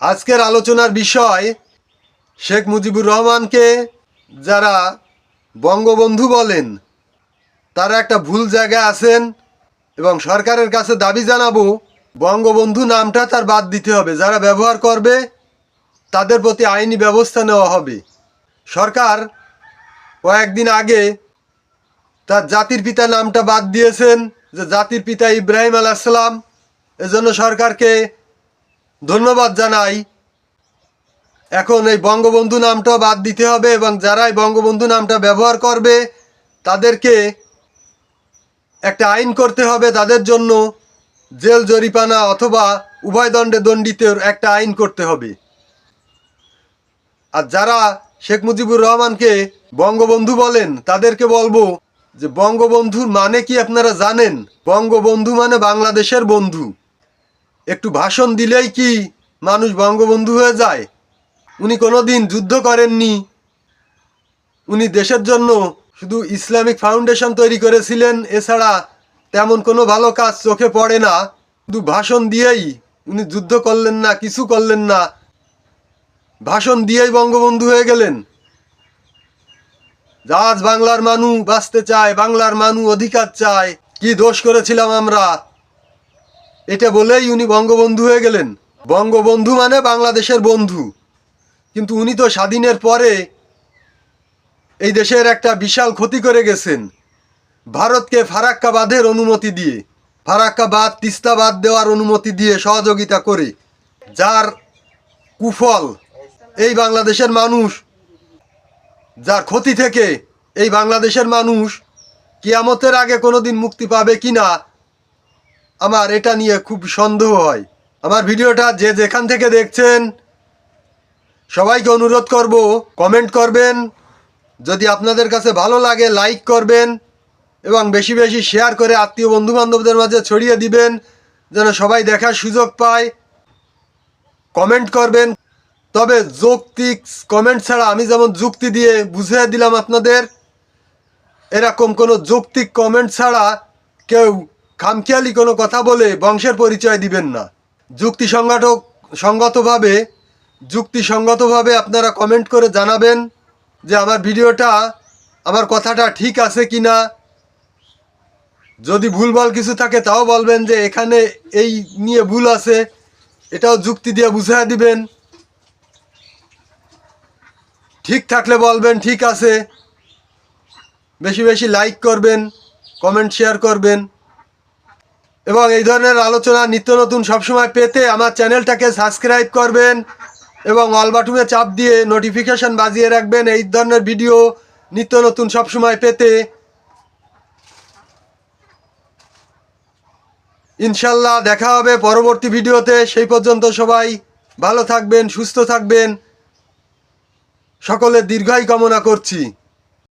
আজকের আলোচনার বিষয় শেখ মুজিবুর রহমানকে যারা বঙ্গবন্ধু বলেন, তারা একটা ভুল জায়গায় আছেন এবং সরকারের কাছে দাবি জানাব, বঙ্গবন্ধু নামটা তার বাদ দিতে হবে। যারা ব্যবহার করবে, তাদের প্রতি আইনি ব্যবস্থা নেওয়া হবে। সরকার কয়েকদিন আগে তার জাতির পিতা নামটা বাদ দিয়েছেন, যে জাতির পিতা ইব্রাহিম আলাইসালাম এজন্য সরকারকে ধন্যবাদ জানাই। এখন এই বঙ্গবন্ধু নামটাও বাদ দিতে হবে এবং যারা এই বঙ্গবন্ধু নামটা ব্যবহার করবে, তাদেরকে একটা আইন করতে হবে। তাদের জন্য জেল জরিপানা অথবা উভয় দণ্ডে দণ্ডিত একটা আইন করতে হবে। আর যারা শেখ মুজিবুর রহমানকে বঙ্গবন্ধু বলেন, তাদেরকে বলব যে বঙ্গবন্ধুর মানে কি আপনারা জানেন? বঙ্গবন্ধু মানে বাংলাদেশের বন্ধু। একটু ভাষণ দিলেই কি মানুষ বঙ্গবন্ধু হয়ে যায়? উনি কোনোদিন যুদ্ধ করেননি। উনি দেশের জন্য শুধু ইসলামিক ফাউন্ডেশন তৈরি করেছিলেন, এছাড়া তেমন কোনো ভালো কাজ চোখে পড়ে না। শুধু ভাষণ দিয়েই উনি যুদ্ধ করলেন না, কিছু করলেন না। ভাষণ দিয়েই বঙ্গবন্ধু হয়ে গেলেন। আজ বাংলার মানু বাঁচতে চায়, বাংলার মানু অধিকার চায়। কি দোষ করেছিলাম আমরা? এটা বলেই উনি বঙ্গবন্ধু হয়ে গেলেন। বঙ্গবন্ধু মানে বাংলাদেশের বন্ধু। কিন্তু উনি তো স্বাধীনের পরে এই দেশের একটা বিশাল ক্ষতি করে গেছেন। ভারতকে ফারাক্কা বাঁধের অনুমতি দিয়ে ফারাক্কা বাঁধ তিস্তা বাঁধ দেওয়ার অনুমতি দিয়ে সহযোগিতা করে, যার কুফল এই বাংলাদেশের মানুষ, যার ক্ষতি থেকে এই বাংলাদেশের মানুষ কিয়ামতের আগে কোনোদিন মুক্তি পাবে কি না আমার এটা নিয়ে খুব সন্দেহ হয়। আমার ভিডিওটা যে যেখান থেকে দেখছেন, সবাইকে অনুরোধ করব কমেন্ট করবেন। যদি আপনাদের কাছে ভালো লাগে লাইক করবেন এবং বেশি বেশি শেয়ার করে আত্মীয় বন্ধু বান্ধবদের মাঝে ছড়িয়ে দিবেন, যেন সবাই দেখার সুযোগ পায়। কমেন্ট করবেন। তবে যৌক্তিক কমেন্ট ছাড়া আমি যেমন যুক্তি দিয়ে বুঝিয়ে দিলাম আপনাদের, এরকম কোনো যৌক্তিক কমেন্ট ছাড়া কেউ খামখেয়ালি কোনো কথা বলে বংশের পরিচয় দিবেন না। যুক্তি সংগঠক সঙ্গতভাবে, যুক্তিসঙ্গতভাবে আপনারা কমেন্ট করে জানাবেন যে আমার ভিডিওটা, আমার কথাটা ঠিক আছে কি না যদি ভুলভাল কিছু থাকে তাও বলবেন যে এখানে এই নিয়ে ভুল আছে, এটাও যুক্তি দিয়ে বুঝিয়ে দিবেন। ঠিক থাকলে বলবেন ঠিক আছে। বেশি বেশি লাইক করবেন কমেন্ট শেয়ার করবেন। এবং এই ধরনের আলোচনা নিত্য নতুন সবসময় পেতে আমার চ্যানেলটাকে সাবস্ক্রাইব করবেন এবং অল বাটুমে চাপ দিয়ে নোটিফিকেশন বাজিয়ে রাখবেন। এই ধরনের ভিডিও নিত্য নতুন সবসময় পেতে। ইনশাল্লাহ দেখা হবে পরবর্তী ভিডিওতে। সেই পর্যন্ত সবাই ভালো থাকবেন, সুস্থ থাকবেন। সকলের দীর্ঘায়ু কামনা করছি।